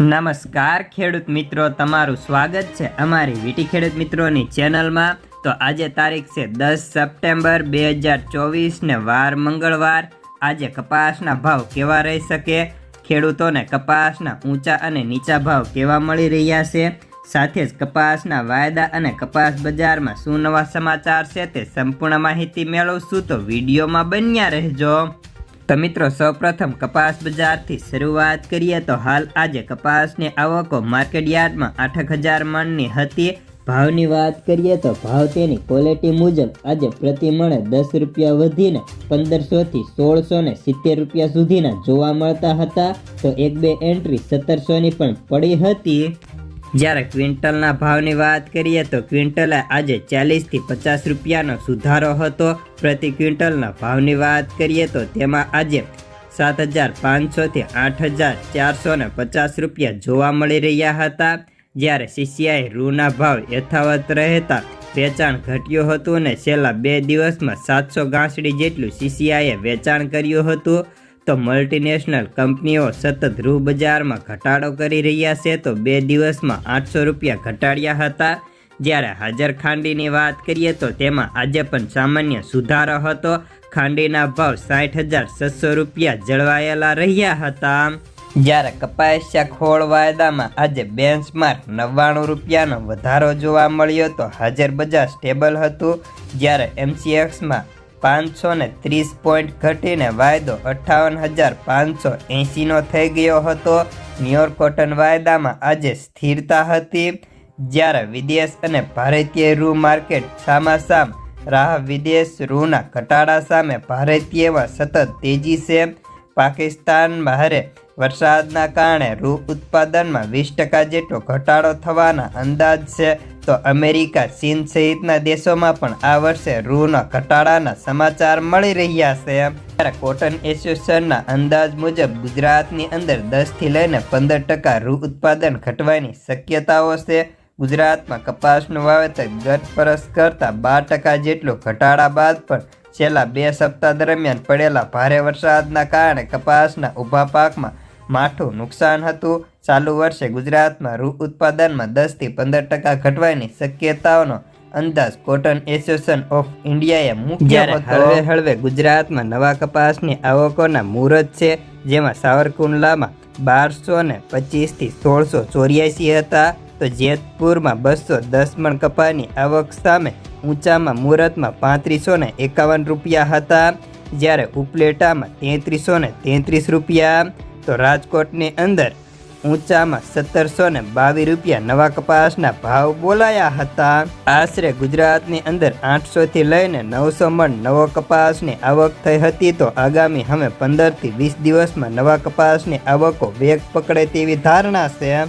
નમસ્કાર, ખેડૂત મિત્રો. તમારું સ્વાગત છે અમારી વીટી ખેડૂત મિત્રોની ચેનલમાં. તો આજે તારીખ છે દસ સપ્ટેમ્બર બે હજાર ચોવીસને વાર મંગળવાર. આજે કપાસના ભાવ કેવા રહી શકે? ખેડૂતોને કપાસના ઊંચા અને નીચા ભાવ કેવા મળી રહ્યા છે? સાથે જ કપાસના વાયદા અને કપાસ બજારમાં શું નવા સમાચાર છે તે સંપૂર્ણ માહિતી મેળવશું. તો વિડીયોમાં બન્યા રહેજો. તો મિત્રો, સૌપ્રથમ કપાસ બજારથી શરૂઆત કરીએ તો હાલ આજે કપાસની આવકો માર્કેટ યાર્ડમાં આઠક હજાર મણની હતી. ભાવની વાત કરીએ તો ભાવ તેની ક્વોલિટી મુજબ આજે પ્રતિ મણે દસ રૂપિયા વધીને પંદરસોથી સોળસો ને સિત્તેર રૂપિયા સુધીના જોવા મળતા હતા. તો એક બે એન્ટ્રી સત્તરસોની પણ પડી હતી. જ્યારે ક્વિન્ટલના ભાવની વાત કરીએ તો ક્વિન્ટલે આજે ચાલીસથી પચાસ રૂપિયાનો સુધારો હતો. પ્રતિ ક્વિન્ટલના ભાવની વાત કરીએ તો તેમાં આજે સાત હજાર પાંચસોથી આઠ હજાર ચારસો ને પચાસ રૂપિયા જોવા મળી રહ્યા હતા. જ્યારે સીસીઆઈ રૂના ભાવ યથાવત રહેતા વેચાણ ઘટ્યું હતું અને છેલ્લા બે દિવસમાં સાતસો ગાંસડી જેટલું સીસીઆઈએ વેચાણ કર્યું હતું. તો મલ્ટીનેશનલ કંપનીઓ સતત રૂ બજારમાં ઘટાડો કરી રહ્યા છે તો બે દિવસમાં આઠસો રૂપિયા ઘટાડ્યા હતા. જ્યારે હાજર ખાંડીની વાત કરીએ તો તેમાં આજે પણ સામાન્ય સુધારો હતો. ખાંડીના ભાવ સાઠ હજાર છસો રૂપિયા જળવાયેલા રહ્યા હતા. જ્યારે કપાસિયા ખોળ વાયદામાં આજે બેન્ચમાર્ક નવ્વાણું રૂપિયાનો વધારો જોવા મળ્યો તો હાજર બજાર સ્ટેબલ હતું. જ્યારે એમસીએક્સમાં પાંચસો ને ત્રીસ પોઈન્ટ ઘટીને વાયદો અઠ્ઠાવન હજાર પાંચસો એંશીનો થઈ ગયો હતો. ન્યુયોર્ક કોટન વાયદામાં આજે સ્થિરતા હતી. જ્યારે વિદેશ અને ભારતીય રૂ માર્કેટ સામાસામ, રાહ વિદેશ રૂના ઘટાડા સામે ભારતીયમાં સતત તેજી છે. પાકિસ્તાન બહારે વરસાદના કારણે રૂ ઉત્પાદનમાં વીસ ટકા જેટલો ઘટાડો થવાના અંદાજ છે. તો અમેરિકા, ચીન સહિતના દેશોમાં પણ આ વર્ષે રૂના ઘટાડાના સમાચાર મળી રહ્યા છે. ત્યારે કોટન એસોસિએશનના અંદાજ મુજબ ગુજરાતની અંદર દસથી લઈને પંદર ટકા રૂ ઉત્પાદન ઘટવાની શક્યતાઓ છે. ગુજરાતમાં કપાસનું વાવેતર ગત વર્ષ કરતાં બાર ટકા જેટલો ઘટાડા બાદ પણ છેલ્લા બે સપ્તાહ દરમિયાન પડેલા ભારે વરસાદના કારણે કપાસના ઊભા પાકમાં માઠું નુકસાન હતું. ચાલુ વર્ષે ગુજરાતમાં રૂ ઉત્પાદનમાં દસથી પંદર ટકા ઘટવાની શક્યતાઓનો અંદાજ કોટન એસોસિએશન ઓફ ઇન્ડિયાએ મુખ્ય હળવે હળવે ગુજરાતમાં નવા કપાસની આવકોના મુહૂર્ત છે જેમાં સાવરકુંડલામાં બારસો ને પચીસથી સોળસો ચોર્યાસી હતા તો જેતપુરમાં બસો દસ મણ કપાની આવક સામે ઊંચામાં મુહૂર્તમાં પાંત્રીસો ને એકાવન રૂપિયા હતા જ્યારે ઉપલેટામાં તેત્રીસો ને તેત્રીસ રૂપિયા. તો રાજકોટની અંદર ઊંચામાં સત્તરસો ને બાવીસ રૂપિયા નવા કપાસના ભાવ બોલાયા હતા. આશરે ગુજરાતની અંદર આઠસોથી લઈને નવસો મણ નવો કપાસની આવક થઈ હતી તો આગામી હવે પંદરથી વીસ દિવસમાં નવા કપાસની આવકો વેગ પકડે તેવી ધારણા છે.